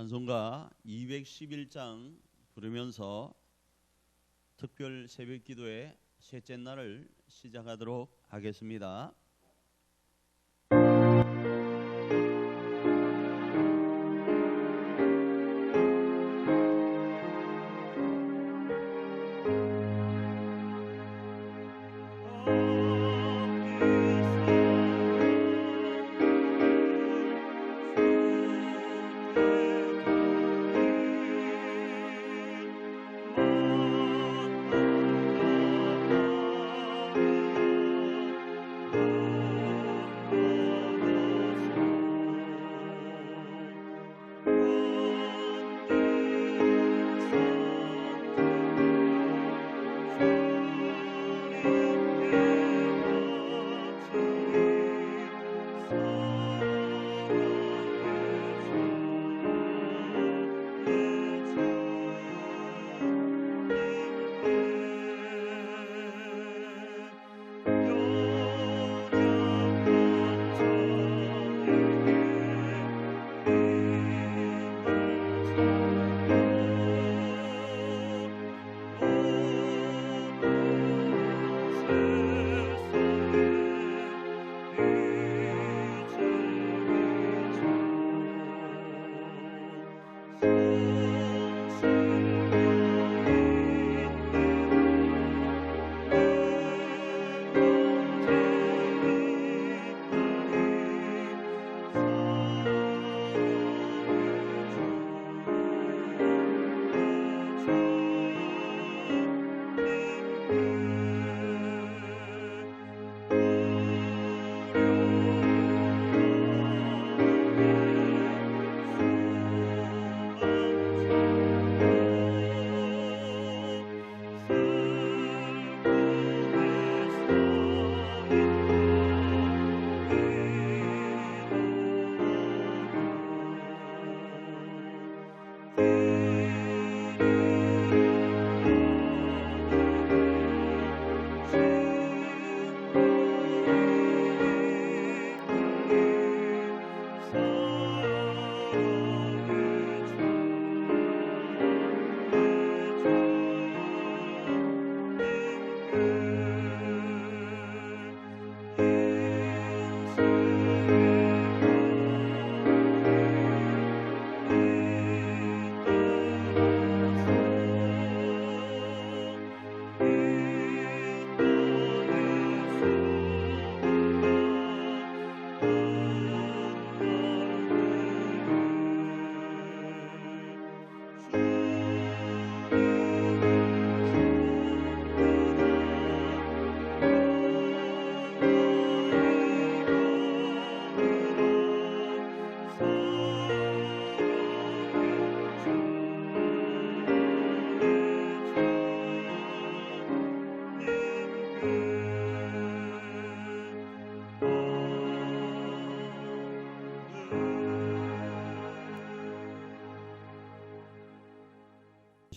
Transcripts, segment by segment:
찬송가 211장 부르면서 특별 새벽 기도의 셋째 날을 시작하도록 하겠습니다.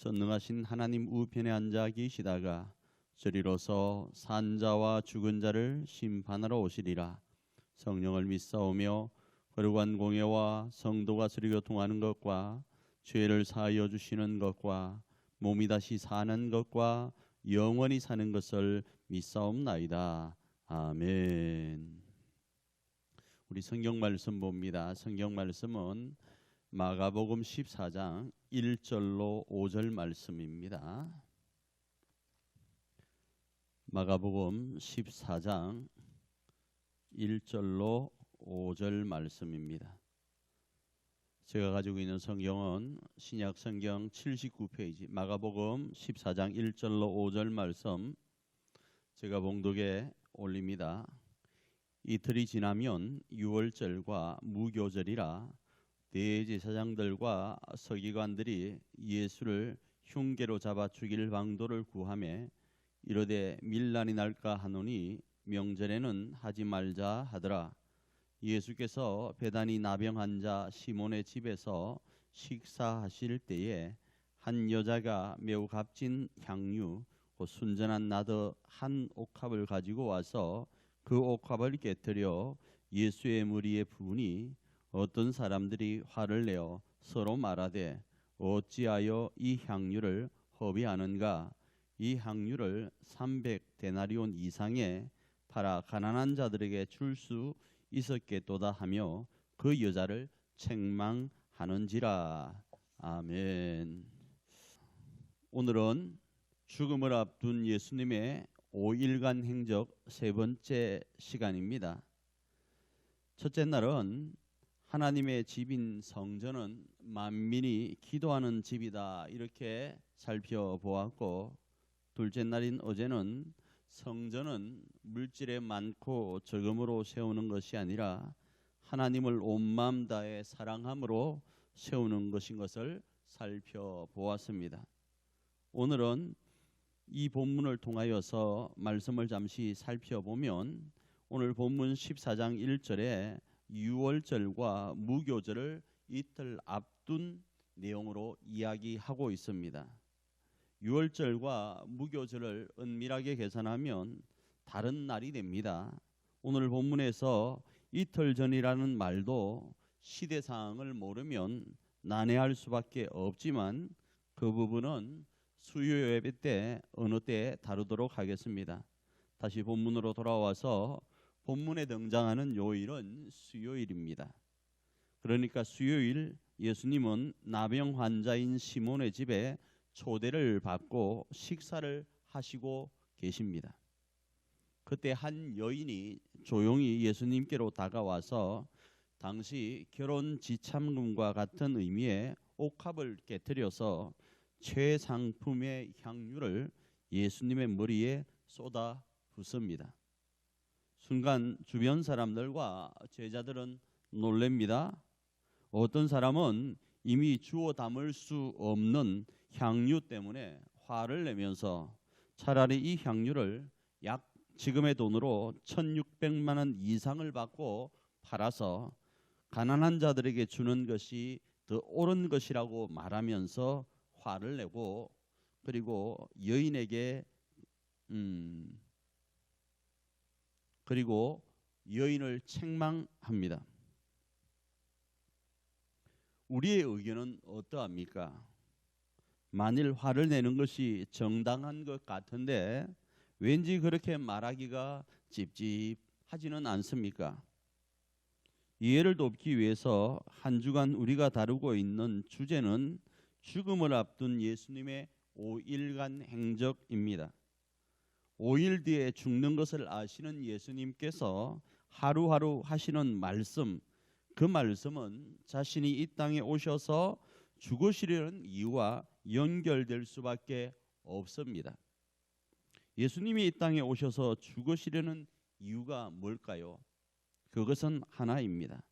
전능하신 하나님 우편에 앉아 계시다가 저리로서 산자와 죽은 자를 심판하러 오시리라. 성령을 믿사오며 거룩한 공예와 성도가 서로 교통하는 것과 죄를 사하여 주시는 것과 몸이 다시 사는 것과 영원히 사는 것을 믿사옵나이다. 아멘. 우리 성경 말씀 봅니다. 성경 말씀은 마가복음 14장 1절로 5절 말씀입니다. 마가복음 14장 1절로 5절 말씀입니다. 제가 가지고 있는 성경은 신약 성경 79페이지 마가복음 14장 1절로 5절 말씀 제가 봉독에 올립니다. 이틀이 지나면 유월절과 무교절이라 대제사장들과 서기관들이 예수를 흉계로 잡아 죽일 방도를 구하매 이르되 밀란이 날까 하노니 명절에는 하지 말자 하더라. 예수께서 배단이 나병 환자 시몬의 집에서 식사하실 때에 한 여자가 매우 값진 향유 곧 순전한 나더 한 옥합을 가지고 와서 그 옥합을 깨뜨려 예수의 머리에 부으니 어떤 사람들이 화를 내어 서로 말하되 어찌하여 이 향유를 허비하는가 이 향유를 300 데나리온 이상에 팔아 가난한 자들에게 줄 수 있었겠도다 하며 그 여자를 책망하는지라 아멘. 오늘은 죽음을 앞둔 예수님의 5일간 행적 세 번째 시간입니다. 첫째 날은 하나님의 집인 성전은 만민이 기도하는 집이다 이렇게 살펴보았고 둘째 날인 어제는 성전은 물질에 많고 적음으로 세우는 것이 아니라 하나님을 온 마음 다해 사랑함으로 세우는 것인 것을 살펴보았습니다. 오늘은 이 본문을 통하여서 말씀을 잠시 살펴보면 오늘 본문 14장 1절에 유월절과 무교절을 이틀 앞둔 내용으로 이야기하고 있습니다. 유월절과 무교절을 은밀하게 계산하면 다른 날이 됩니다. 오늘 본문에서 이틀 전이라는 말도 시대 상황을 모르면 난해할 수밖에 없지만 그 부분은 수요 예배 때 어느 때 다루도록 하겠습니다. 다시 본문으로 돌아와서 본문에 등장하는 요일은 수요일입니다. 그러니까 수요일 예수님은 나병 환자인 시몬의 집에 초대를 받고 식사를 하시고 계십니다. 그때 한 여인이 조용히 예수님께로 다가와서 당시 결혼 지참금과 같은 의미의 옥합을 깨뜨려서 최상품의 향유를 예수님의 머리에 쏟아 붓습니다. 순간 주변 사람들과 제자들은 놀랍니다. 어떤 사람은 이미 주워 담을 수 없는 향유 때문에 화를 내면서 차라리 이 향유를 약 지금의 돈으로 1600만 원 이상을 받고 팔아서 가난한 자들에게 주는 것이 더 옳은 것이라고 말하면서 화를 내고 그리고 여인에게 음 그리고 여인을 책망합니다. 우리의 의견은 어떠합니까? 만일 화를 내는 것이 정당한 것 같은데 왠지 그렇게 말하기가 찝찝하지는 않습니까? 이해를 돕기 위해서 한 주간 우리가 다루고 있는 주제는 죽음을 앞둔 예수님의 5일간 행적입니다. 5일 뒤에 죽는 것을 아시는 예수님께서 하루하루 하시는 말씀, 그 말씀은 자신이 이 땅에 오셔서 죽으시려는 이유와 연결될 수밖에 없습니다. 예수님이 이 땅에 오셔서 죽으시려는 이유가 뭘까요? 그것은 하나입니다.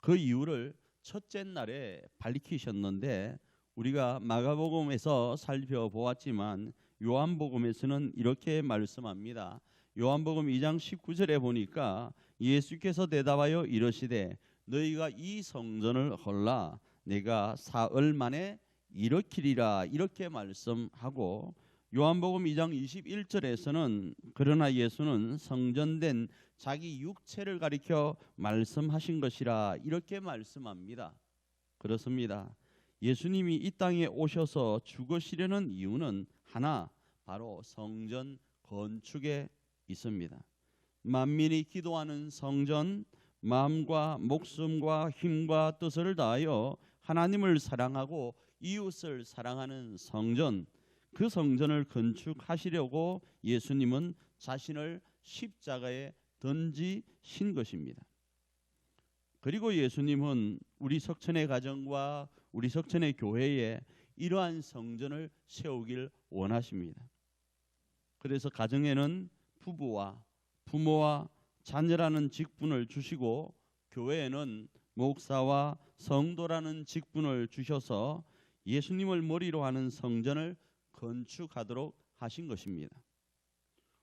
그 이유를 첫째 날에 밝히셨는데 우리가 마가복음에서 살펴보았지만 요한복음에서는 이렇게 말씀합니다. 요한복음 2장 19절에 보니까 예수께서 대답하여 이르시되 너희가 이 성전을 헐라 내가 사흘 만에 일으키리라 이렇게 말씀하고 요한복음 2장 21절에서는 그러나 예수는 성전된 자기 육체를 가리켜 말씀하신 것이라 이렇게 말씀합니다. 그렇습니다. 예수님이 이 땅에 오셔서 죽으시려는 이유는 하나 바로 성전 건축에 있습니다. 만민이 기도하는 성전 마음과 목숨과 힘과 뜻을 다하여 하나님을 사랑하고 이웃을 사랑하는 성전 그 성전을 건축하시려고 예수님은 자신을 십자가에 던지신 것입니다. 그리고 예수님은 우리 석천의 가정과 우리 석천의 교회에 이러한 성전을 세우길 원하십니다. 그래서 가정에는 부부와 부모와 자녀라는 직분을 주시고 교회에는 목사와 성도라는 직분을 주셔서 예수님을 머리로 하는 성전을 건축하도록 하신 것입니다.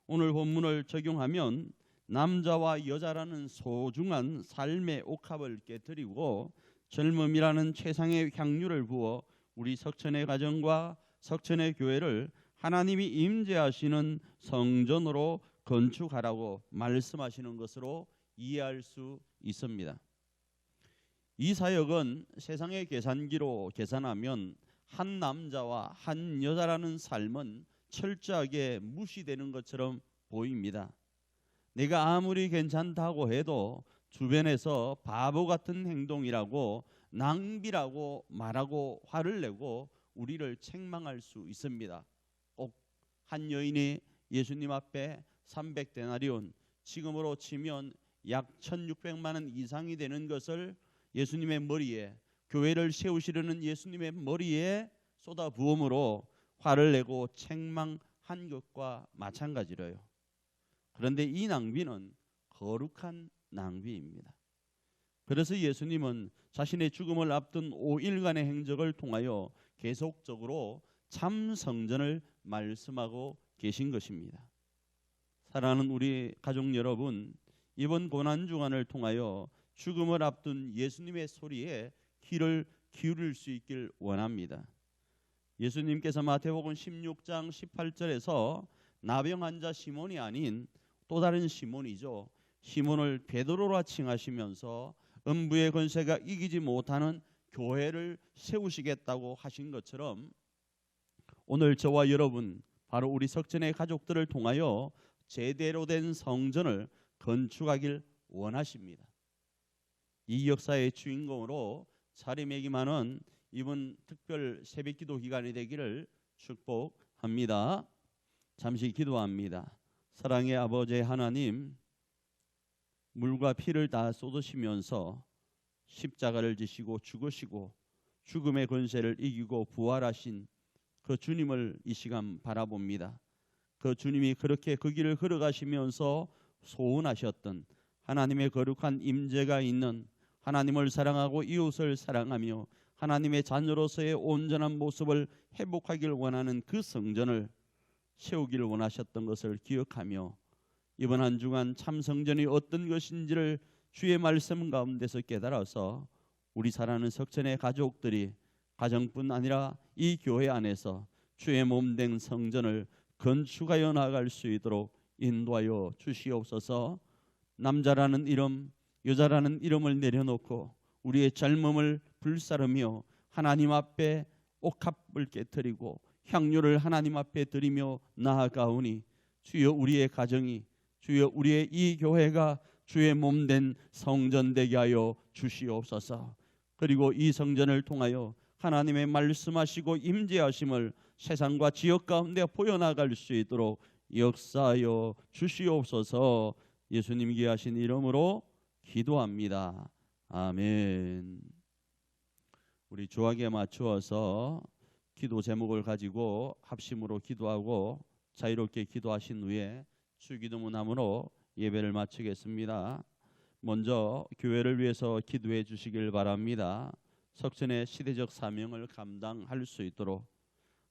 오늘 본문을 적용하면 남자와 여자라는 소중한 삶의 옥합을 깨뜨리고 젊음이라는 최상의 향유를 부어 우리 석천의 가정과 석천의 교회를 하나님이 임재하시는 성전으로 건축하라고 말씀하시는 것으로 이해할 수 있습니다. 이 사역은 세상의 계산기로 계산하면 한 남자와 한 여자라는 삶은 철저하게 무시되는 것처럼 보입니다. 내가 아무리 괜찮다고 해도 주변에서 바보 같은 행동이라고 낭비라고 말하고 화를 내고 우리를 책망할 수 있습니다. 꼭 한 여인이 예수님 앞에 300데나리온 지금으로 치면 약 1600만 원 이상이 되는 것을 예수님의 머리에 교회를 세우시려는 예수님의 머리에 쏟아 부음으로 화를 내고 책망한 것과 마찬가지로요. 그런데 이 낭비는 거룩한 낭비입니다. 그래서 예수님은 자신의 죽음을 앞둔 5일간의 행적을 통하여 계속적으로 참 성전을 말씀하고 계신 것입니다. 사랑하는 우리 가족 여러분, 이번 고난 주간을 통하여 죽음을 앞둔 예수님의 소리에 귀를 기울일 수 있길 원합니다. 예수님께서 마태복음 16장 18절에서 나병 환자 시몬이 아닌 또 다른 시몬이죠. 시몬을 베드로라 칭하시면서 음부의 권세가 이기지 못하는 교회를 세우시겠다고 하신 것처럼 오늘 저와 여러분 바로 우리 석전의 가족들을 통하여 제대로 된 성전을 건축하길 원하십니다. 이 역사의 주인공으로 자리매김하는 이번 특별 새벽기도 기간이 되기를 축복합니다. 잠시 기도합니다. 사랑의 아버지 하나님, 물과 피를 다 쏟으시면서 십자가를 지시고 죽으시고 죽음의 권세를 이기고 부활하신 그 주님을 이 시간 바라봅니다. 그 주님이 그렇게 그 길을 걸어가시면서 소원하셨던 하나님의 거룩한 임재가 있는 하나님을 사랑하고 이웃을 사랑하며 하나님의 자녀로서의 온전한 모습을 회복하길 원하는 그 성전을 세우기를 원하셨던 것을 기억하며 이번 한 주간 참 성전이 어떤 것인지를 주의 말씀 가운데서 깨달아서 우리 사랑하는 석천의 가족들이 가정뿐 아니라 이 교회 안에서 주의 몸 된 성전을 건축하여 나갈 수 있도록 인도하여 주시옵소서. 남자라는 이름, 여자라는 이름을 내려놓고 우리의 젊음을 불사르며 하나님 앞에 옥합을 깨뜨리고 향유를 하나님 앞에 드리며 나아가오니 주여 우리의 가정이 주여 우리의 이 교회가 주의 몸 된 성전 되게 하여 주시옵소서. 그리고 이 성전을 통하여 하나님의 말씀하시고 임재하심을 세상과 지역 가운데 보여나갈 수 있도록 역사하여 주시옵소서. 예수님 귀하신 이름으로 기도합니다. 아멘. 우리 조학에 맞추어서 기도 제목을 가지고 합심으로 기도하고 자유롭게 기도하신 후에 주기도문 함으로 예배를 마치겠습니다. 먼저 교회를 위해서 기도해 주시길 바랍니다. 석천의 시대적 사명을 감당할 수 있도록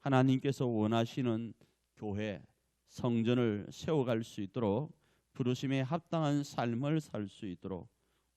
하나님께서 원하시는 교회 성전을 세워갈 수 있도록 부르심에 합당한 삶을 살 수 있도록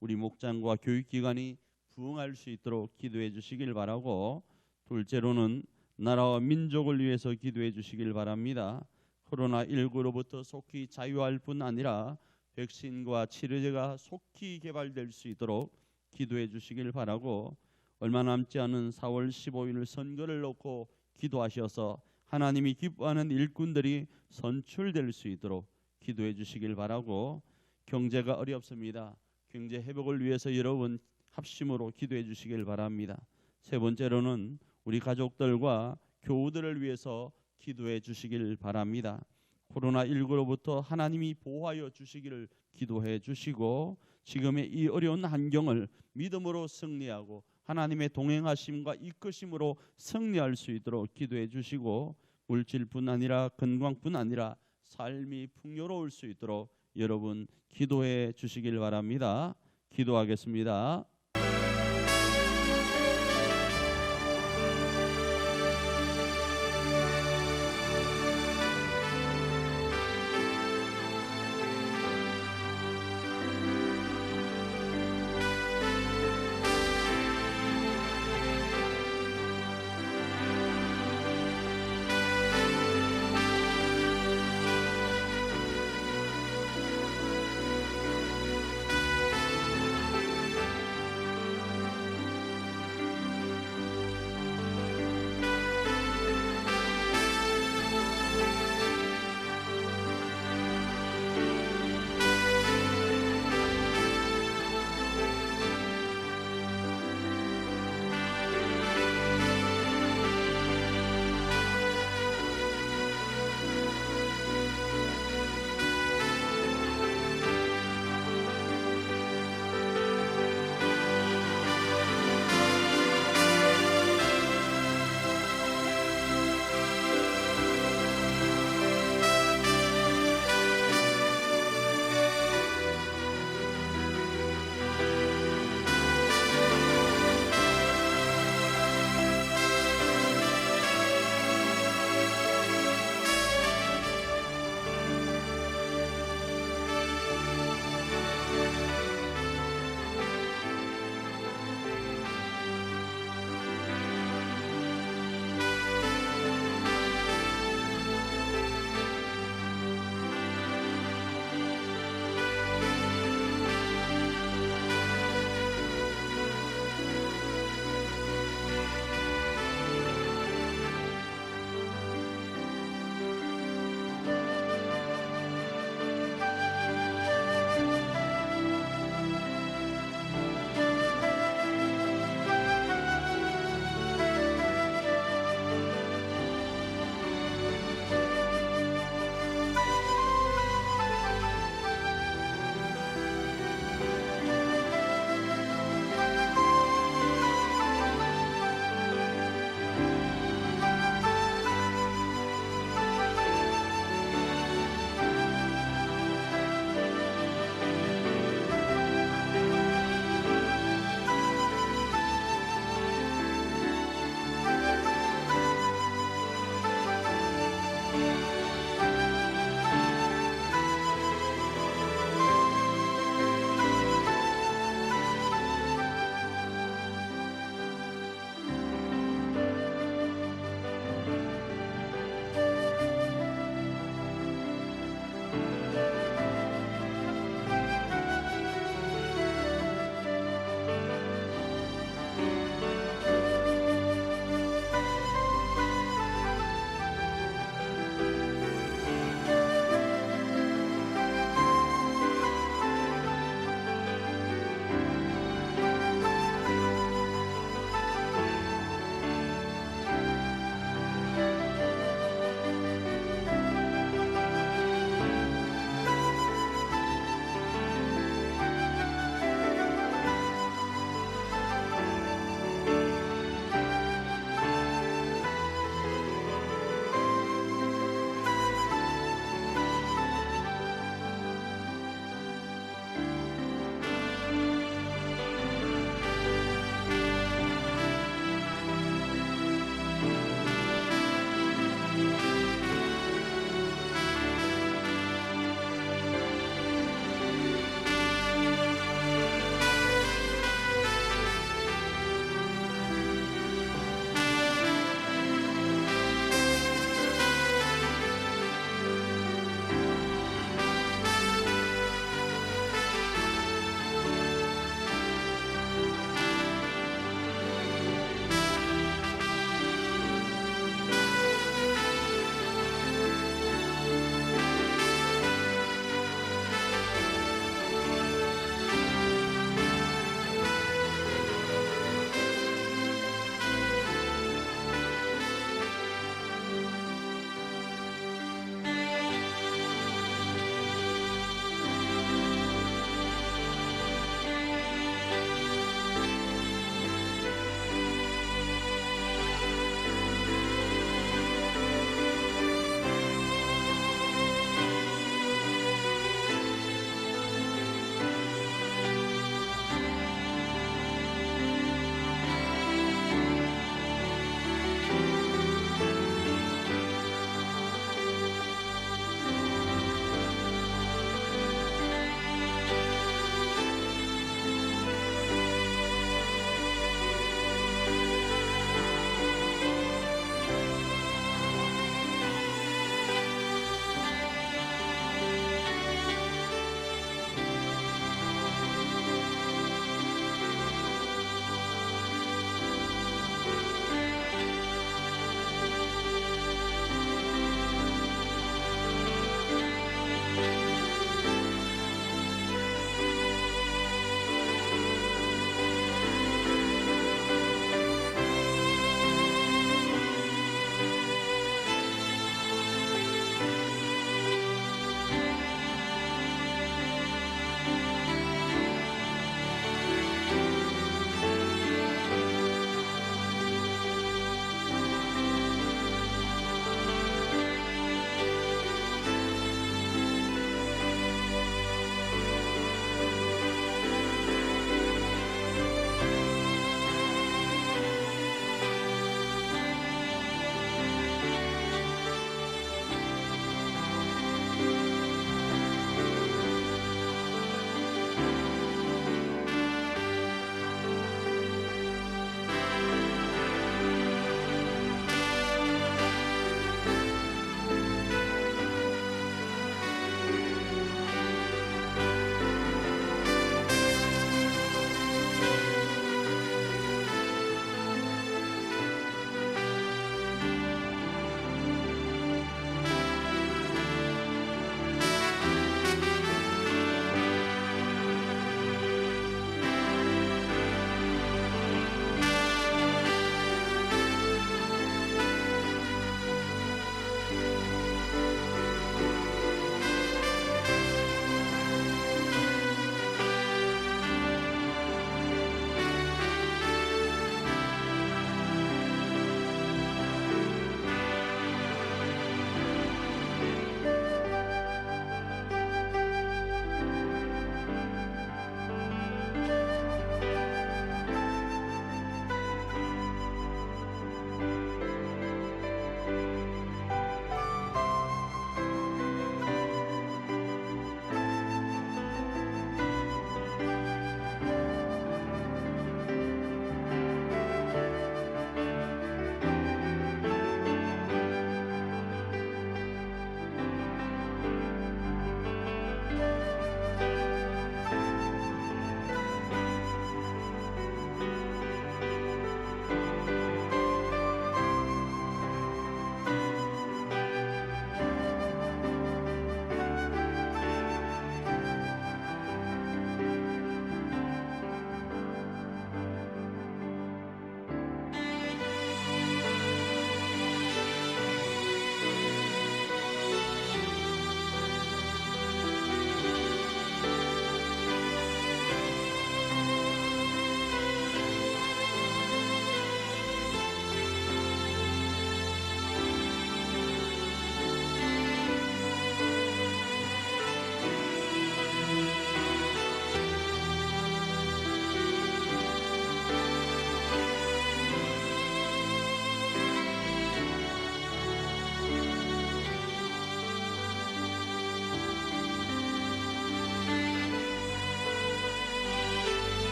우리 목장과 교육기관이 부응할 수 있도록 기도해 주시길 바라고 둘째로는 나라와 민족을 위해서 기도해 주시길 바랍니다. 코로나19로부터 속히 자유할 뿐 아니라 백신과 치료제가 속히 개발될 수 있도록 기도해 주시길 바라고 얼마 남지 않은 4월 15일 선거를 놓고 기도하셔서 하나님이 기뻐하는 일꾼들이 선출될 수 있도록 기도해 주시길 바라고 경제가 어렵습니다. 경제 회복을 위해서 여러분 합심으로 기도해 주시길 바랍니다. 세 번째로는 우리 가족들과 교우들을 위해서 기도해 주시길 바랍니다. 코로나19로부터 하나님이 보호하여 주시기를 기도해 주시고 지금의 이 어려운 환경을 믿음으로 승리하고 하나님의 동행하심과 이끄심으로 승리할 수 있도록 기도해 주시고 물질뿐 아니라 건강뿐 아니라 삶이 풍요로울 수 있도록 여러분 기도해 주시길 바랍니다. 기도하겠습니다.